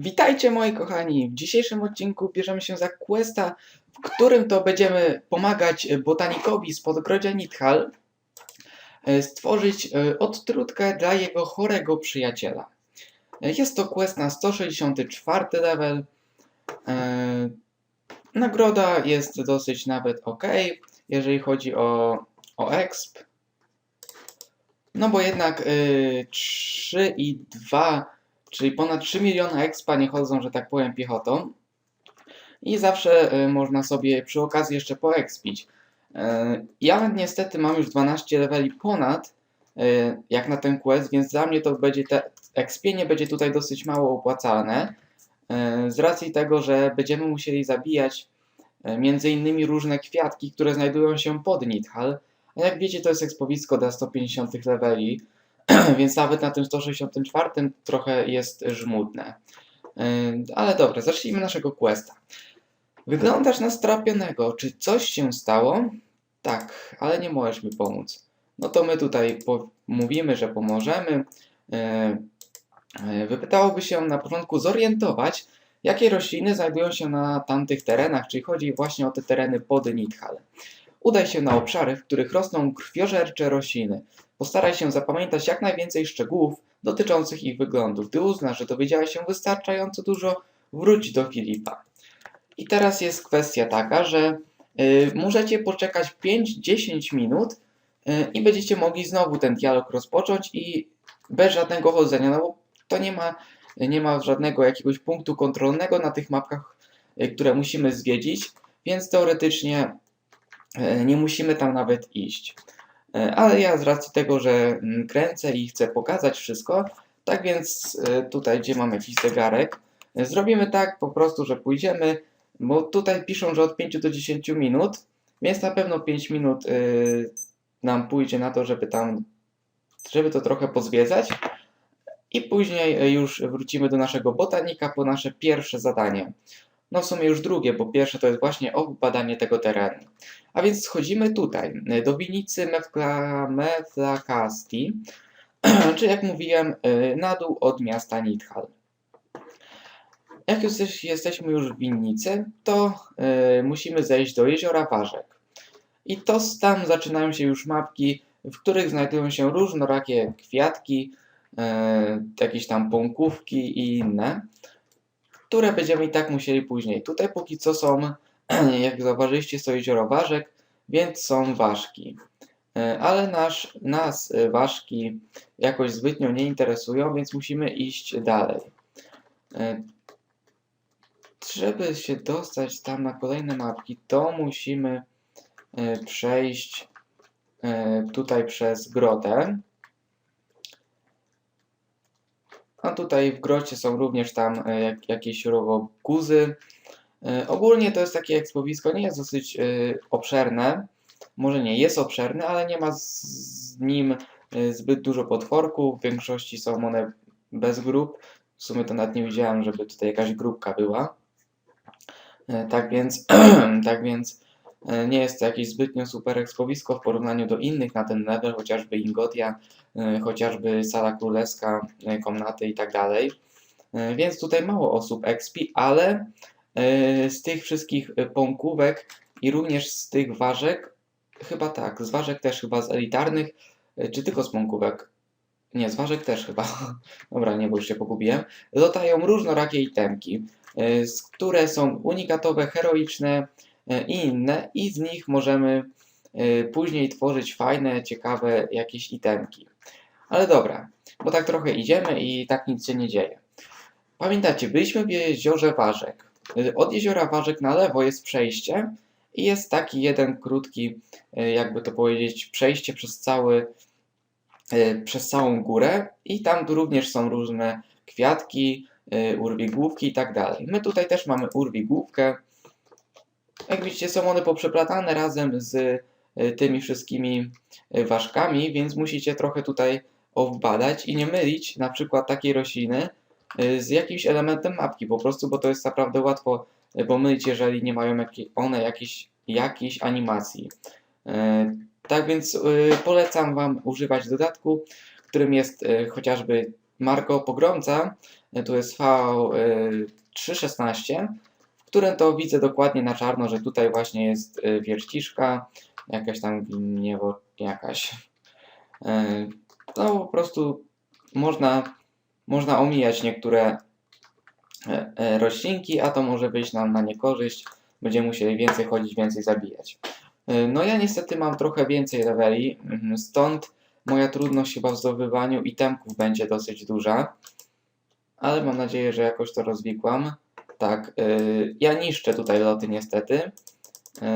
Witajcie moi kochani! W dzisiejszym odcinku bierzemy się za questa, w którym to będziemy pomagać botanikowi z podgrodzia Nithal e, stworzyć e, odtrutkę dla jego chorego przyjaciela. E, Jest to quest na 164 level. E, Nagroda jest dosyć nawet ok, jeżeli chodzi o, o exp. No bo jednak y, 3 i 2 czyli ponad 3 miliony expa nie chodzą, że tak powiem, piechotą. I zawsze y, można sobie przy okazji jeszcze poexpić. Y, ja niestety mam już 12 leveli ponad, y, jak na ten quest, więc dla mnie to będzie te expienie będzie tutaj dosyć mało opłacalne. Z racji tego, że będziemy musieli zabijać między innymi różne kwiatki, które znajdują się pod Nidhal. A jak wiecie, to jest ekspowisko dla 150 leveli, więc nawet na tym 164 trochę jest żmudne. Yy, Ale dobra, zacznijmy naszego questa. Wyglądasz na strapionego. Czy coś się stało? Tak, ale nie możesz mi pomóc. No to my tutaj mówimy, że pomożemy. Yy, Wypytałoby się na początku zorientować, jakie rośliny znajdują się na tamtych terenach, czyli chodzi właśnie o te tereny pod Nidhal. Udaj się na obszary, w których rosną krwiożercze rośliny. Postaraj się zapamiętać jak najwięcej szczegółów dotyczących ich wyglądu. Gdy uznasz, że dowiedziałeś się wystarczająco dużo, wróć do Filipa. I teraz jest kwestia taka, że y, możecie poczekać 5-10 minut y, i będziecie mogli znowu ten dialog rozpocząć i bez żadnego chodzenia, no bo to nie ma, nie ma żadnego jakiegoś punktu kontrolnego na tych mapkach, y, które musimy zwiedzić, więc teoretycznie y, nie musimy tam nawet iść. E, Ale ja z racji tego, że mm, kręcę i chcę pokazać wszystko, tak więc e, tutaj, gdzie mam jakiś zegarek, e, zrobimy tak po prostu, że pójdziemy, bo tutaj piszą, że od 5 do 10 minut, więc na pewno 5 minut nam pójdzie na to, żeby tam, żeby to trochę pozwiedzać i później już wrócimy do naszego botanika po nasze pierwsze zadanie. No w sumie już drugie, bo pierwsze to jest właśnie obadanie tego terenu. A więc schodzimy tutaj, do winnicy Mefla, Meflakasti, czy jak mówiłem, y, na dół od miasta Nidhal. Jak już jesteś- jesteśmy już w winnicy, to y, musimy zejść do jeziora Warzek. I to tam zaczynają się już mapki, w których znajdują się różnorakie kwiatki, y, jakieś tam pąkówki i inne, które będziemy i tak musieli później. Tutaj póki co są jak zauważyliście, to jezioro ważek, więc są ważki. E, Ale nasz, nas e, ważki jakoś zbytnio nie interesują, więc musimy iść dalej. E, Żeby się dostać tam na kolejne mapki, to musimy przejść tutaj przez grotę. A tutaj w grocie są również tam e, jak, jakieś rowoguzy. E, Ogólnie to jest takie ekspowisko, nie jest dosyć e, obszerne. Może nie jest obszerne, ale nie ma z, nim zbyt dużo potworków. W większości są one bez grup. W sumie to nawet nie widziałem, żeby tutaj jakaś grupka była. Tak więc, tak więc nie jest to jakieś zbytnio super ekspowisko w porównaniu do innych na ten level, chociażby Ingotia, e, chociażby Sala Królewska, e, komnaty i tak dalej. E, Więc tutaj mało osób expi, ale e, z tych wszystkich e, pąkówek i również z tych ważek, chyba tak, z ważek też chyba z elitarnych, e, czy tylko z pąkówek? Nie, z ważek też chyba. Dobra, nie, bo już się pogubiłem. Lotają różnorakie itemki, e, które są unikatowe, heroiczne e, i inne i z nich możemy e, później tworzyć fajne, ciekawe jakieś itemki. Ale dobra, bo tak trochę idziemy i tak nic się nie dzieje. Pamiętacie, byliśmy w jeziorze Ważek. Y, Od jeziora Ważek na lewo jest przejście i jest taki jeden krótki, jakby to powiedzieć, przejście przez cały, przez całą górę i tam tu również są różne kwiatki, urwigłówki i tak dalej. My tutaj też mamy urwigłówkę. Jak widzicie, są one poprzeplatane razem z y, tymi wszystkimi y, ważkami, więc musicie trochę tutaj obadać i nie mylić na przykład takiej rośliny y, z jakimś elementem mapki po prostu, bo to jest naprawdę łatwo pomylić, jeżeli nie mają one jakiejś, jakiejś animacji. Tak więc polecam Wam używać dodatku, którym jest chociażby Marko Pogromca, E, Tu jest V316, w którym to widzę dokładnie na czarno, że tutaj właśnie jest e, wierciszka, jakaś tam gniewo, jakaś. E, To po prostu można, można omijać niektóre e, e, roślinki, a to może wyjść nam na niekorzyść. Będziemy musieli więcej chodzić, więcej zabijać. No ja niestety mam trochę więcej leveli, mhm, stąd moja trudność chyba w zdobywaniu itemków będzie dosyć duża. Ale mam nadzieję, że jakoś to rozwikłam. Tak, yy, ja niszczę tutaj loty niestety. Yy,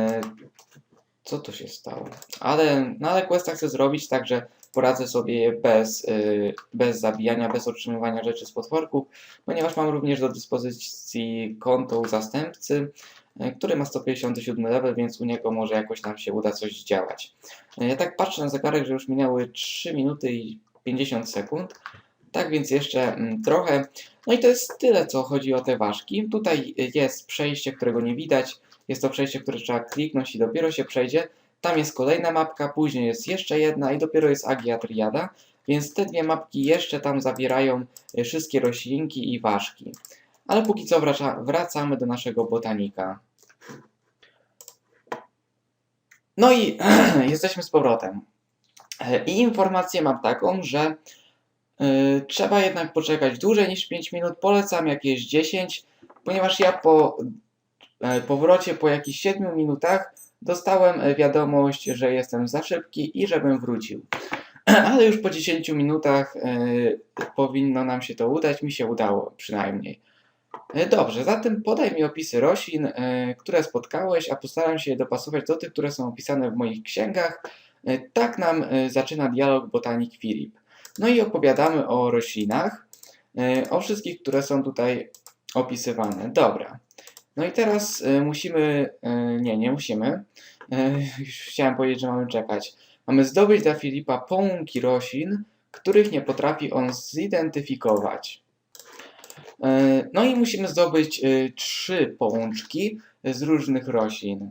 co tu się stało? Ale, no questa chcę zrobić tak, że poradzę sobie bez, yy, bez zabijania, bez otrzymywania rzeczy z potworków, ponieważ mam również do dyspozycji konto u zastępcy, yy, który ma 157 level, więc u niego może jakoś nam się uda coś działać. Yy, Ja tak patrzę na zegarek, że już minęły 3 minuty i 50 sekund. Tak więc jeszcze mm, trochę. No i to jest tyle, co chodzi o te ważki. Tutaj jest przejście, którego nie widać. Jest to przejście, które trzeba kliknąć i dopiero się przejdzie. Tam jest kolejna mapka, później jest jeszcze jedna i dopiero jest Agia Triada. Więc te dwie mapki jeszcze tam zawierają y, wszystkie roślinki i ważki. Ale póki co wraca, wracamy do naszego botanika. No i jesteśmy z powrotem. E, I informację mam taką, że trzeba jednak poczekać dłużej niż 5 minut. Polecam jakieś 10, ponieważ ja po e, powrocie po jakichś 7 minutach dostałem e, wiadomość, że jestem za szybki i żebym wrócił. Ale już po 10 minutach e, powinno nam się to udać. Mi się udało przynajmniej. Dobrze, zatem podaj mi opisy roślin, które spotkałeś, a postaram się je dopasować do tych, które są opisane w moich księgach. Tak nam zaczyna dialog botanik Filip. No i opowiadamy o roślinach, e, o wszystkich, które są tutaj opisywane. Dobra. No i teraz e, musimy, e, nie, nie musimy. Już chciałem powiedzieć, że mamy czekać. Mamy zdobyć dla Filipa połąki roślin, których nie potrafi on zidentyfikować. No i musimy zdobyć trzy pączki z różnych roślin.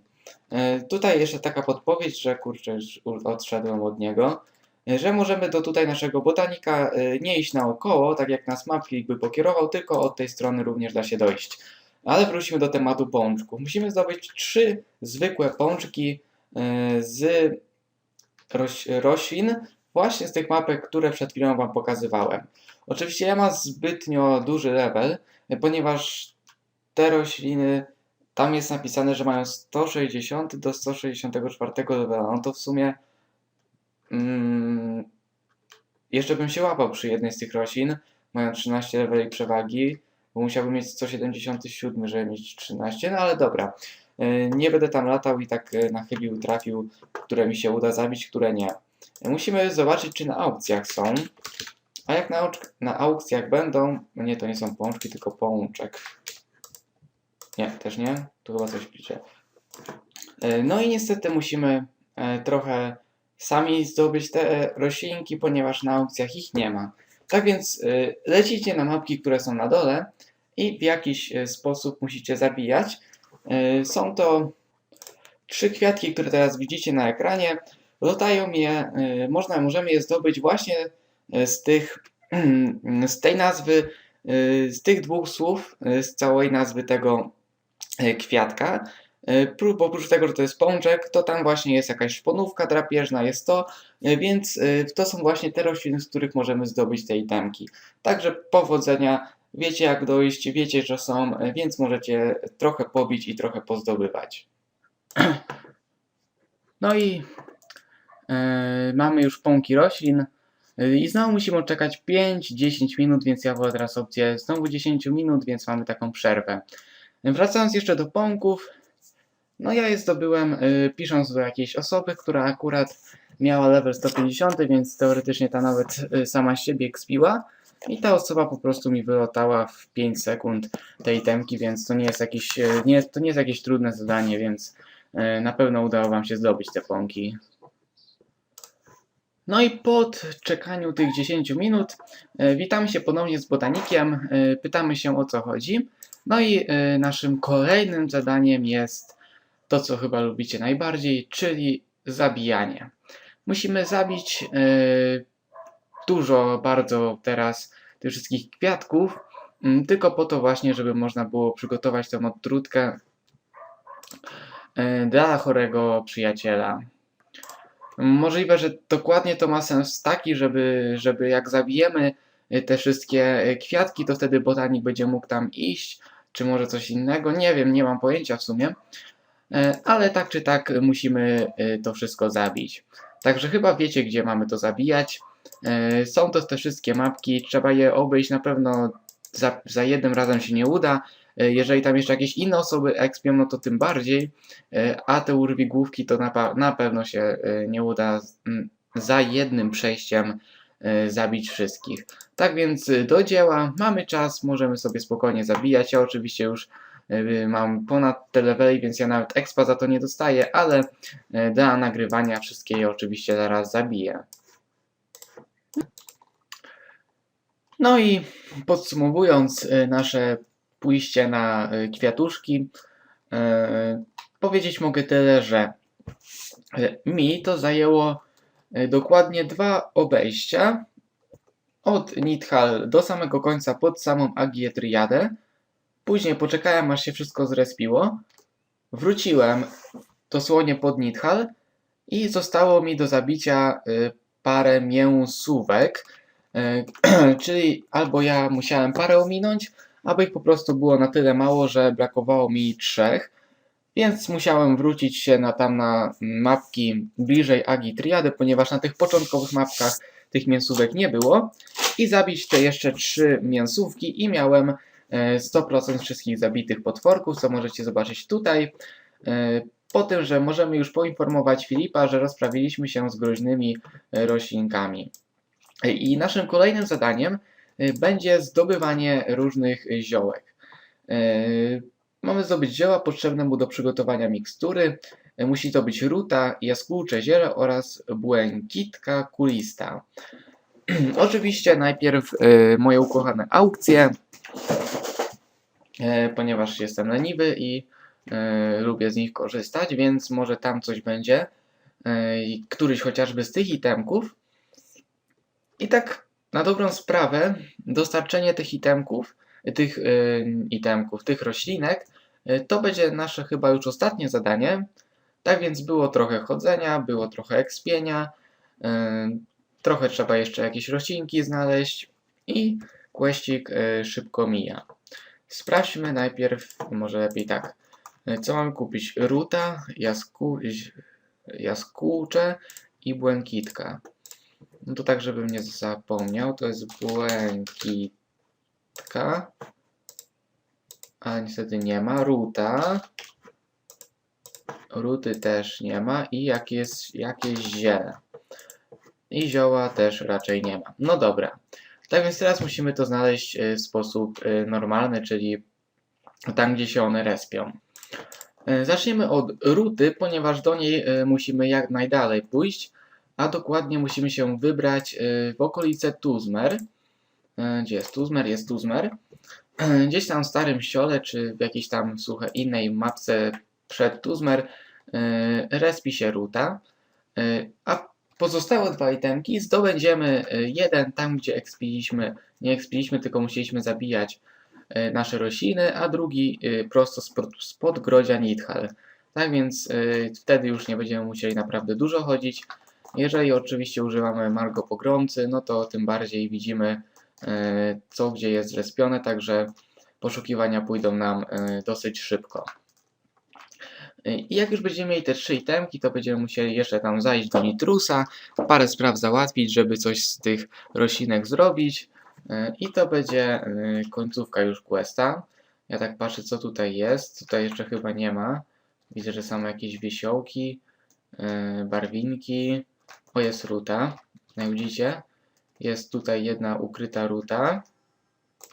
Tutaj jeszcze taka podpowiedź, że kurczę, odszedłem od niego że możemy do tutaj naszego botanika y, nie iść naokoło, tak jak nas maplik by pokierował, tylko od tej strony również da się dojść. Ale wróćmy do tematu pączków. Musimy zdobyć trzy zwykłe pączki y, z roś roślin, właśnie z tych mapek, które przed chwilą Wam pokazywałem. Oczywiście ja mam zbytnio duży level, y, ponieważ te rośliny, tam jest napisane, że mają 160 do 164 levela. No to w sumie Mm, jeszcze bym się łapał przy jednej z tych roślin, mają 13 leveli przewagi, bo musiałbym mieć 177, żeby mieć 13, no ale dobra. E, Nie będę tam latał i tak e, na chybił trafił, które mi się uda zabić, które nie. E, Musimy zobaczyć, czy na aukcjach są. A jak na, na aukcjach będą, no nie, to nie są pączki, tylko pączek. Nie, też nie. Tu chyba coś pisze. E, No i niestety musimy e, trochę sami zdobyć te e, roślinki, ponieważ na aukcjach ich nie ma. Tak więc y, lecicie na mapki, które są na dole i w jakiś y, sposób musicie zabijać. Są to trzy kwiatki, które teraz widzicie na ekranie. Lotają je, można, możemy je zdobyć właśnie z tych, z tej nazwy, z tych dwóch słów, z całej nazwy tego kwiatka. Pró- Oprócz tego, że to jest pączek, to tam właśnie jest jakaś szponówka drapieżna, jest to, y, więc y, to są właśnie te rośliny, z których możemy zdobyć te itemki. Także powodzenia, wiecie jak dojść, wiecie, że są, więc możecie trochę pobić i trochę pozdobywać. No i y, mamy już pąki roślin. I znowu musimy czekać 5-10 minut, więc ja wolę teraz opcję znowu 10 minut, więc mamy taką przerwę. Wracając jeszcze do pąków, no ja je zdobyłem y, pisząc do jakiejś osoby, która akurat miała level 150, więc teoretycznie ta nawet y, sama siebie kspiła. I ta osoba po prostu mi wylotała w 5 sekund tej temki, więc to nie jest jakieś, y, nie, to nie jest jakieś trudne zadanie, więc y, na pewno udało Wam się zdobyć te pąki. No i po czekaniu tych 10 minut y, witamy się ponownie z botanikiem, y, pytamy się o co chodzi. No i y, naszym kolejnym zadaniem jest to, co chyba lubicie najbardziej, czyli zabijanie. Musimy zabić yy, dużo, bardzo teraz tych wszystkich kwiatków, mm, tylko po to właśnie, żeby można było przygotować tą odtrutkę e, dla chorego przyjaciela. Możliwe, że dokładnie to ma sens taki, żeby, żeby jak zabijemy e, te wszystkie kwiatki, to wtedy botanik będzie mógł tam iść, czy może coś innego. Nie wiem, nie mam pojęcia w sumie. E, Ale tak czy tak musimy e, to wszystko zabić. Także chyba wiecie, gdzie mamy to zabijać. E, Są to te wszystkie mapki, trzeba je obejść na pewno za, za jednym razem się nie uda. Jeżeli tam jeszcze jakieś inne osoby ekspią, no to tym bardziej. A te urwigłówki to na, na pewno się nie uda za jednym przejściem zabić wszystkich. Tak więc do dzieła, mamy czas, możemy sobie spokojnie zabijać. Ja oczywiście już mam ponad te levely, więc ja nawet expa za to nie dostaję, ale e, dla nagrywania wszystkie je oczywiście zaraz zabiję. No i podsumowując e, nasze pójście na e, kwiatuszki, e, powiedzieć mogę tyle, że e, mi to zajęło e, dokładnie dwa obejścia od Nidhal do samego końca pod samą Agię Triadę. Później poczekałem aż się wszystko zrespiło. Wróciłem dosłownie pod Nidhal i zostało mi do zabicia y, parę mięsówek. Y, czyli albo ja musiałem parę ominąć, albo ich po prostu było na tyle mało, że brakowało mi trzech. Więc musiałem wrócić się na tam na mapki bliżej Agi Triady, ponieważ na tych początkowych mapkach tych mięsówek nie było. I zabić te jeszcze trzy mięsówki i miałem 100% wszystkich zabitych potworków, co możecie zobaczyć tutaj. E, Po tym, że możemy już poinformować Filipa, że rozprawiliśmy się z groźnymi e, roślinkami. E, I naszym kolejnym zadaniem będzie zdobywanie różnych ziołek. Mamy zdobyć zioła potrzebne mu do przygotowania mikstury. Musi to być ruta, jaskółcze ziele oraz błękitka kulista. Oczywiście najpierw moje ukochane aukcje, ponieważ jestem leniwy i e, lubię z nich korzystać, więc może tam coś będzie. e, któryś chociażby z tych itemków. I tak na dobrą sprawę, dostarczenie tych itemków, tych e, itemków, tych roślinek, e, to będzie nasze chyba już ostatnie zadanie. Tak więc było trochę chodzenia, było trochę ekspienia, e, trochę trzeba jeszcze jakieś roślinki znaleźć i e, szybko mija. Sprawdźmy najpierw, może lepiej tak, e, co mamy kupić? Ruta, jasku, jaskółcze i błękitka. No to tak, żebym nie zapomniał, to jest błękitka, a niestety nie ma. Ruta, ruty też nie ma i jakieś, jakieś ziele. I zioła też raczej nie ma. No dobra. Tak więc teraz musimy to znaleźć e, w sposób e, normalny, czyli tam, gdzie się one respią. E, Zaczniemy od ruty, ponieważ do niej musimy jak najdalej pójść, a dokładnie musimy się wybrać w okolice Tuzmer. Gdzie jest Tuzmer? Jest Tuzmer. Gdzieś tam w Starym Siole, czy w jakiejś tam słuchaj, innej mapce przed Tuzmer respi się ruta, a pozostałe dwa itemki zdobędziemy e, jeden tam, gdzie ekspiliśmy, nie ekspiliśmy, tylko musieliśmy zabijać e, nasze rośliny, a drugi e, prosto spod, spod grodzia Nidhal. Tak więc wtedy już nie będziemy musieli naprawdę dużo chodzić. Jeżeli oczywiście używamy Margo Pogromcy, no to tym bardziej widzimy co gdzie jest zrespione, także poszukiwania pójdą nam dosyć szybko. I jak już będziemy mieli te trzy itemki, to będziemy musieli jeszcze tam zajść do Nitrusa, parę spraw załatwić, żeby coś z tych roślinek zrobić. E, I to będzie e, końcówka już questa. Ja tak patrzę, co tutaj jest. Tutaj jeszcze chyba nie ma. Widzę, że są jakieś wiesiołki, e, barwinki. O, jest ruta. Jak widzicie, jest tutaj jedna ukryta ruta.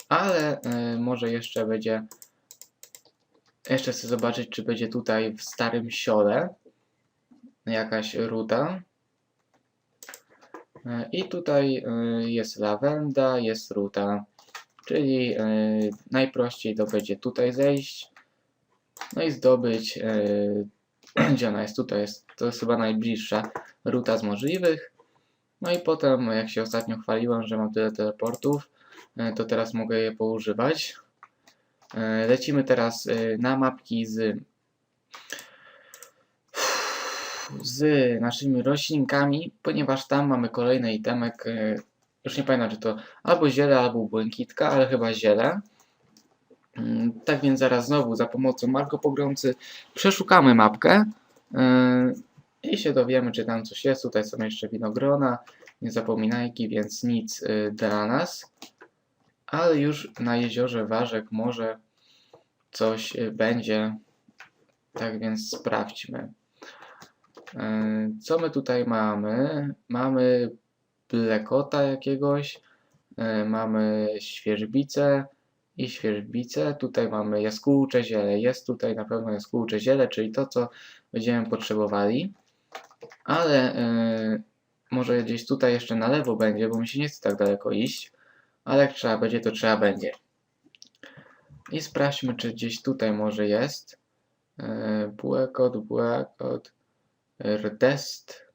Ale może jeszcze będzie. Jeszcze chcę zobaczyć, czy będzie tutaj w starym siole jakaś ruta. E, I tutaj e, jest lawenda, jest ruta. Czyli e, najprościej to będzie tutaj zejść. No i zdobyć. Gdzie ona jest? Tutaj jest. To jest chyba najbliższa ruta z możliwych. No i potem, jak się ostatnio chwaliłem, że mam tyle teleportów, to teraz mogę je poużywać. E, Lecimy teraz e, na mapki z z naszymi roślinkami, ponieważ tam mamy kolejny itemek. e, Już nie pamiętam, czy to albo ziele, albo błękitka, ale chyba ziele. Mm, Tak więc zaraz znowu za pomocą Marko Pogromcy przeszukamy mapkę i się dowiemy, czy tam coś jest. Tutaj są jeszcze winogrona, nie zapominajki, więc nic dla nas. Ale już na jeziorze Warzek może coś e, będzie. Tak więc sprawdźmy. E, Co my tutaj mamy? Mamy blekota jakiegoś, e, mamy świeżbicę i świeżbicę. Tutaj mamy jaskółcze ziele. Jest tutaj na pewno jaskółcze ziele, czyli to, co będziemy potrzebowali. Ale e, może gdzieś tutaj jeszcze na lewo będzie, bo mi się nie chce tak daleko iść. Ale jak trzeba będzie, to trzeba będzie. I sprawdźmy, czy gdzieś tutaj może jest. E, Błekot, błekot. Rdest,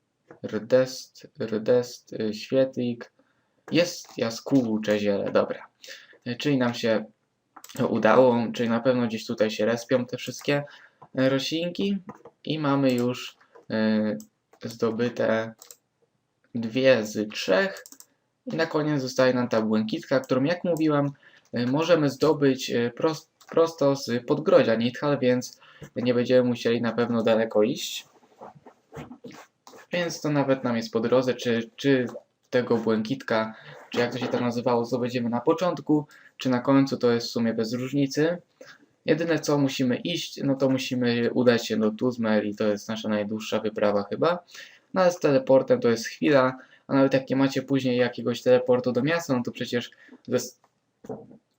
rdest, rdest, y, świetlik. Jest jaskółcze ziele, dobra. Y, Czyli nam się udało, czyli na pewno gdzieś tutaj się respią te wszystkie y, roślinki i mamy już y, zdobyte dwie z trzech. I na koniec zostaje nam ta błękitka, którą jak mówiłem y, możemy zdobyć y, pros- prosto z podgrodzia Nithal, więc nie będziemy musieli na pewno daleko iść. Więc to nawet nam jest po drodze, czy, czy tego błękitka, czy jak to się tam nazywało, zdobędziemy na początku, czy na końcu, to jest w sumie bez różnicy. Jedyne co musimy iść, no to musimy udać się do Tuzmer i to jest nasza najdłuższa wyprawa chyba. No ale z teleportem to jest chwila, a nawet jak nie macie później jakiegoś teleportu do miasta, no to przecież ze,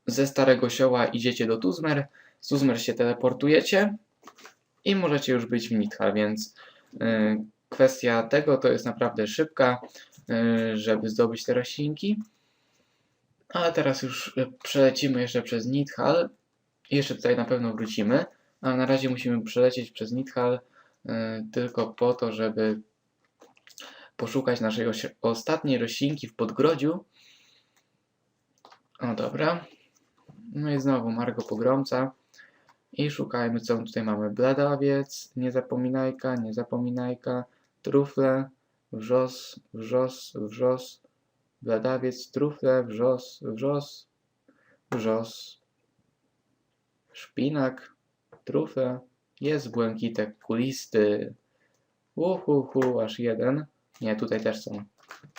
ze Starego Sioła idziecie do Tuzmer, z Tuzmer się teleportujecie i możecie już być w Nithal, więc yy, kwestia tego to jest naprawdę szybka, yy, żeby zdobyć te roślinki. Ale teraz już y, przelecimy jeszcze przez Nithal. Jeszcze tutaj na pewno wrócimy, ale na razie musimy przelecieć przez Nithal yy, tylko po to, żeby poszukać naszej ostatniej roślinki w podgrodziu. O dobra. No i znowu Margo Pogromca. I szukajmy, co tutaj mamy. Bladawiec, niezapominajka, niezapominajka, trufle, wrzos, wrzos, wrzos, bladawiec, trufle, wrzos, wrzos, wrzos, szpinak, trufle, jest błękitek kulisty. Uhuhu, aż jeden. Nie, tutaj też są.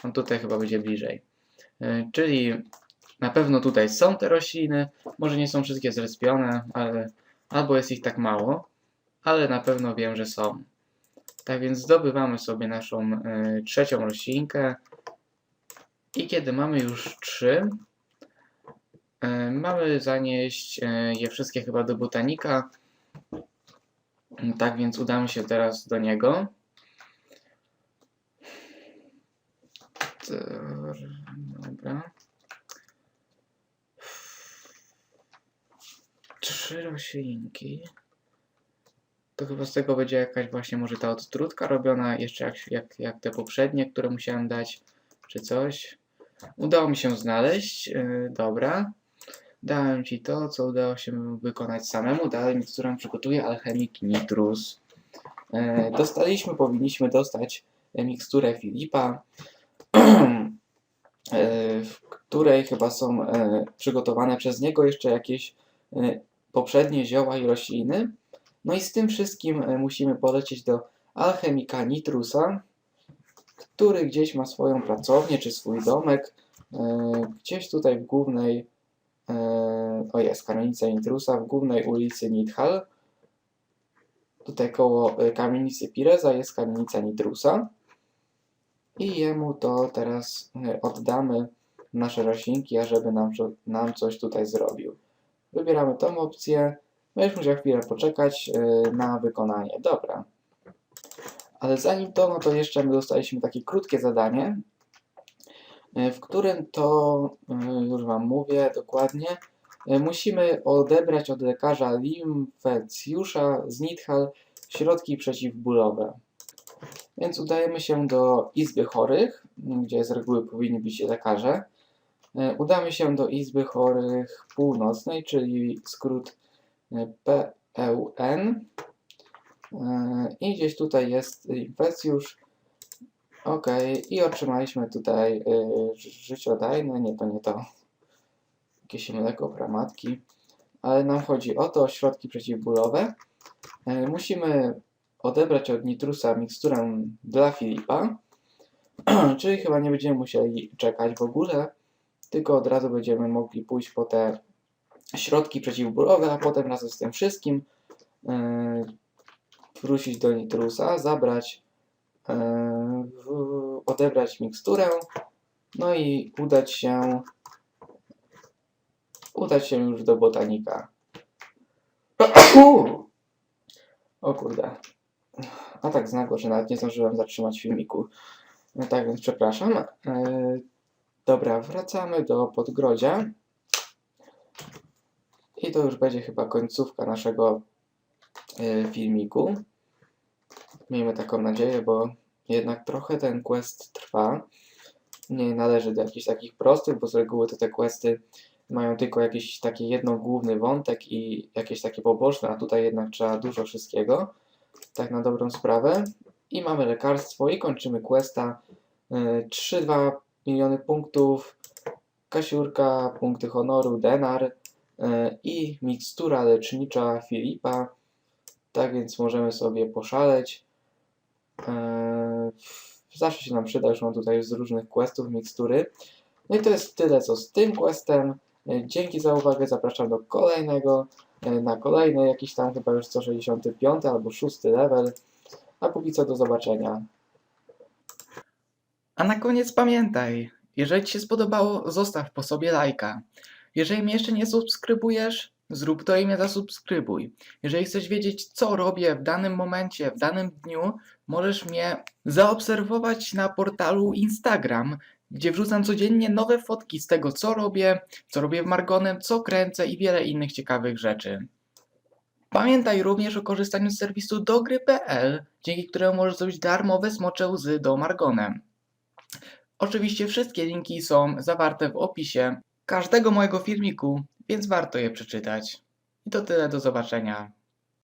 On tutaj chyba będzie bliżej. Yy, czyli na pewno tutaj są te rośliny. Może nie są wszystkie zrespione, ale albo jest ich tak mało, ale na pewno wiem, że są. Tak więc zdobywamy sobie naszą y, trzecią roślinkę. I kiedy mamy już trzy, y, mamy zanieść y, je wszystkie chyba do botanika. Tak więc udamy się teraz do niego. Dobra. Trzy roślinki. To chyba z tego będzie jakaś właśnie może ta odtrutka robiona, jeszcze jak, jak, jak te poprzednie, które musiałem dać, czy coś. Udało mi się znaleźć, yy, dobra. Dałem Ci to, co udało się wykonać samemu. Dalej miksturę przygotuje alchemik Nitrus. Yy, dostaliśmy, powinniśmy dostać e, miksturę Filipa, w której chyba są yy, przygotowane przez niego jeszcze jakieś yy, poprzednie zioła i rośliny. No i z tym wszystkim e, musimy polecieć do alchemika Nitrusa, który gdzieś ma swoją pracownię czy swój domek. e, Gdzieś tutaj w głównej, e, o jest, kamienica Nitrusa, w głównej ulicy Nithal. Tutaj koło e, kamienicy Pireza jest kamienica Nitrusa. I jemu to teraz e, oddamy nasze roślinki, ażeby nam, nam coś tutaj zrobił. Wybieramy tą opcję. Będziesz musiał chwilę poczekać yy, na wykonanie. Dobra. Ale zanim to, no to jeszcze my dostaliśmy takie krótkie zadanie, yy, w którym to, już Wam mówię dokładnie, musimy odebrać od lekarza limfecjusza z Nithal środki przeciwbólowe. Więc udajemy się do izby chorych, gdzie z reguły powinni być lekarze. e, udamy się do Izby Chorych Północnej, czyli skrót e, PEUN. E, I gdzieś tutaj jest infekcjusz. Ok, i otrzymaliśmy tutaj ży- życiodajne, nie to nie to, jakieś mleko pramatki, ale nam chodzi o to, środki przeciwbólowe. Musimy odebrać od Nitrusa miksturę dla Filipa, czyli chyba nie będziemy musieli czekać w ogóle, tylko od razu będziemy mogli pójść po te środki przeciwbólowe, a potem razem z tym wszystkim e, wrócić do Nitrusa, zabrać w, odebrać miksturę, no i udać się udać się już do botanika. O kurde. A tak znagło, że nawet nie zdążyłem zatrzymać filmiku. No tak więc przepraszam. E, dobra, wracamy do Podgrodzia. I to już będzie chyba końcówka naszego e, filmiku. Miejmy taką nadzieję, bo jednak trochę ten quest trwa. Nie należy do jakichś takich prostych, bo z reguły to te questy mają tylko jakiś taki jedno główny wątek i jakieś takie poboczne, a tutaj jednak trzeba dużo wszystkiego. Tak na dobrą sprawę. I mamy lekarstwo i kończymy questa. Yy, 3-2 miliony punktów, kasiurka, punkty honoru, denar yy, i mikstura lecznicza Filipa. Tak więc możemy sobie poszaleć. Eee, zawsze się nam przyda, już mam tutaj z różnych questów mikstury. No i to jest tyle co z tym questem. E, Dzięki za uwagę, zapraszam do kolejnego, e, na kolejny jakiś tam chyba już 165 albo 6 level. A póki co do zobaczenia. A na koniec pamiętaj, jeżeli Ci się spodobało, zostaw po sobie lajka. Jeżeli mnie jeszcze nie subskrybujesz, zrób to i mnie zasubskrybuj. Jeżeli chcesz wiedzieć, co robię w danym momencie, w danym dniu, możesz mnie zaobserwować na portalu Instagram, gdzie wrzucam codziennie nowe fotki z tego, co robię, co robię w Margonem, co kręcę i wiele innych ciekawych rzeczy. Pamiętaj również o korzystaniu z serwisu dogry.pl, dzięki któremu możesz zrobić darmowe smocze łzy do Margonem. Oczywiście wszystkie linki są zawarte w opisie każdego mojego filmiku, więc warto je przeczytać. I to tyle, do zobaczenia.